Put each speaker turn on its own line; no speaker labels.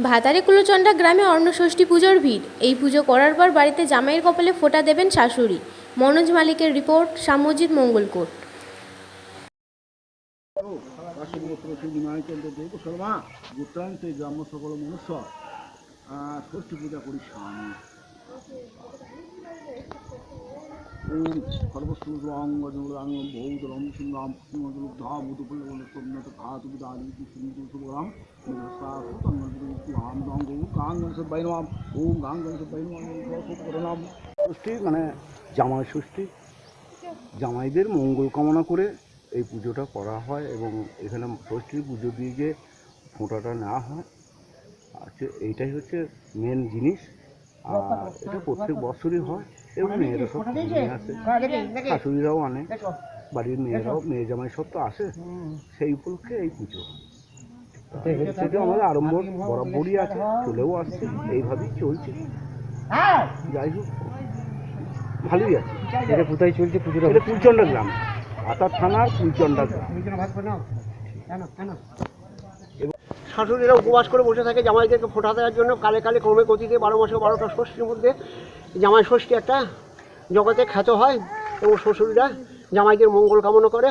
ভাতারে কুলোচন্ডা গ্রামে অন্নষষ্ঠী পুজোর ভিড়। এই পুজো করার পর বাড়িতে জামাইয়ের কপালে ফোঁটা দেবেন শাশুড়ি। মনোজ মালিকের রিপোর্ট সাম্যজিৎ মঙ্গলকোট
ষষ্ঠী পূজা করি ষষ্ঠী মানে জামাই ষষ্ঠী জামাইদের মঙ্গল কামনা করে এই পুজোটা করা হয় এবং এখানে ষষ্ঠীর পুজো দিয়ে যে ফোঁটাটা নেওয়া হয় আচ্ছা এইটাই হচ্ছে মেন জিনিস। আর এটা প্রত্যেক বছরই হয় এবং মেয়েরা সব নিয়ে আসে শাশুড়িরাও আনে। বাড়ির মেয়েরাও মেয়ে জামাই সব তো আসে। সেই উপলক্ষে এই পুজো সেটা আমাদের আরম্ভ বরাবরই আছে চলেও আসছে এইভাবেই চলছে। যাই হোক ভালোই আছে।
এটা কোথায় চলছে? পুজোটা
এটা কুলচন্ডা গ্রাম। থানার কুলচন্ডা গ্রাম।
শাশুড়িরা উপবাস করে বসে থাকে জামাইদেরকে ফোটা দেওয়ার জন্য। কালে কালে ক্রমে গতিতে বারো মাসে বারোটা ষষ্ঠীর মধ্যে জামাই ষষ্ঠী একটা জগতে খ্যাত হয় এবং শ্বশুরিরা জামাইদের মঙ্গল কামনা করে।